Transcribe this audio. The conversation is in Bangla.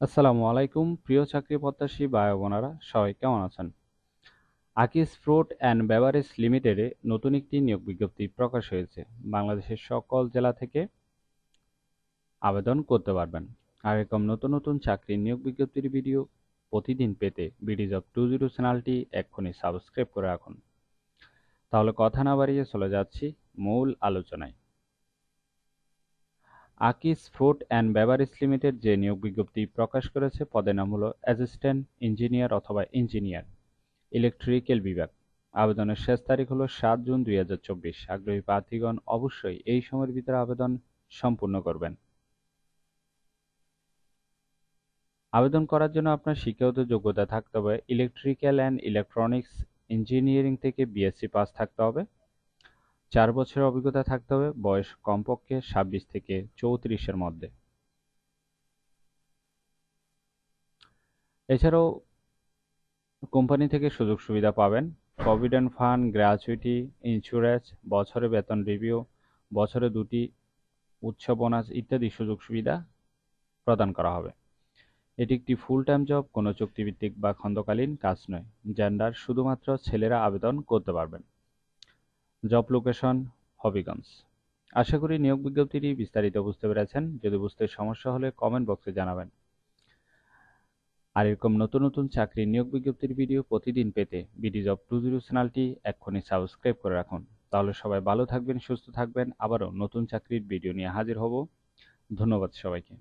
আসসালামু আলাইকুম, প্রিয় চাকরি প্রত্যাশী ভাই বোনেরা, সবাই কেমন আছেন? আকিস ফ্রুট অ্যান্ড বেভারেজ লিমিটেডে নতুন একটি নিয়োগ বিজ্ঞপ্তি প্রকাশ হয়েছে। বাংলাদেশের সকল জেলা থেকে আবেদন করতে পারবেন। আর এরকম নতুন নতুন চাকরির নিয়োগ বিজ্ঞপ্তির ভিডিও প্রতিদিন পেতে বিডি জব টু জিরো চ্যানেলটি এক্ষুনি সাবস্ক্রাইব করে রাখুন। তাহলে কথা না বাড়িয়ে চলে যাচ্ছি মূল আলোচনায়। আকিস ফ্রুট অ্যান্ড বেভারেজ লিমিটেড যে নিয়োগ বিজ্ঞপ্তি প্রকাশ করেছে, পদের নাম হলো অ্যাসিস্ট্যান্ট ইঞ্জিনিয়ার অথবা ইঞ্জিনিয়ার, ইলেকট্রিক্যাল বিভাগ। আবেদনের শেষ তারিখ হলো সাত জুন দুই হাজার চব্বিশ। আগ্রহী প্রার্থীগণ অবশ্যই এই সময়ের ভিতরে আবেদন সম্পূর্ণ করবেন। আবেদন করার জন্য আপনার শিক্ষাগত যোগ্যতা থাকতে হবে। ইলেকট্রিক্যাল অ্যান্ড ইলেকট্রনিক্স ইঞ্জিনিয়ারিং থেকে বিএসসি পাস থাকতে হবে। চার বছরের অভিজ্ঞতা থাকতে হবে, বয়স কমপক্ষে ছাব্বিশ থেকে চৌত্রিশের মধ্যে। এছাড়াও কোম্পানি থেকে সুযোগ সুবিধা পাবেন। প্রভিডেন্ট ফান্ড, গ্র্যাচুইটি, ইন্স্যুরেন্স, বছরে বেতন রিভিউ, বছরে দুটি উচ্চ বোনাস ইত্যাদি সুযোগ সুবিধা প্রদান করা হবে। এটি একটি ফুল টাইম জব কোনো চুক্তিভিত্তিক বা খণ্ডকালীন কাজ নয়। জেন্ডার শুধুমাত্র ছেলেরা আবেদন করতে পারবেন। Job location Habiganj. আশা করি নিয়োগ বিজ্ঞপ্তিটি বিস্তারিত বুঝতে পেরেছেন। যদি বুঝতে সমস্যা হলে কমেন্ট বক্সে জানাবেন। আর এরকম নতুন নতুন চাকরির নিয়োগ বিজ্ঞপ্তির ভিডিও প্রতিদিন পেতে বিডি জব টু জিরো চ্যানেলটি এক্ষুনি সাবস্ক্রাইব করে রাখুন। তাহলে সবাই ভালো থাকবেন, সুস্থ থাকবেন। আবারও নতুন চাকরির ভিডিও নিয়ে হাজির হব। ধন্যবাদ সবাইকে।